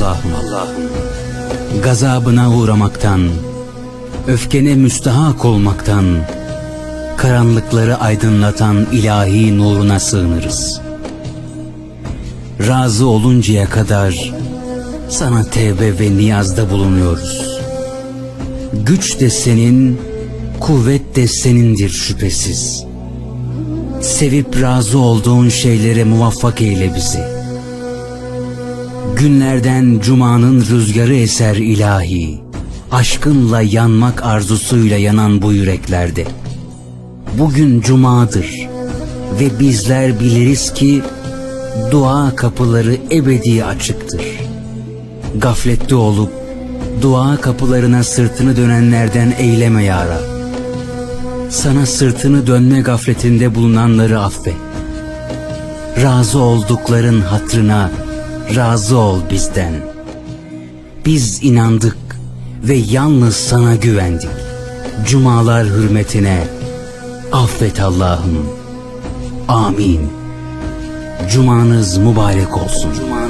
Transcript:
Allah'ım. Allah'ım. Gazabına uğramaktan, öfkene müstahak olmaktan, karanlıkları aydınlatan ilahi nuruna sığınırız. Razı oluncaya kadar sana tevbe ve niyazda bulunuyoruz. Güç de senin, kuvvet de senindir şüphesiz. Sevip razı olduğun şeylere muvaffak eyle bizi. Günlerden cumanın rüzgarı eser ilahi. Aşkınla yanmak arzusuyla yanan bu yüreklerde. Bugün cumadır ve bizler biliriz ki dua kapıları ebedi açıktır. Gaflette olup dua kapılarına sırtını dönenlerden eyleme ya. Sana sırtını dönme gafletinde bulunanları affet. Razı oldukların hatrına razı ol bizden. Biz inandık ve yalnız sana güvendik. Cumalar hürmetine affet Allah'ım. Amin. Cumanız mübarek olsun. Cumanız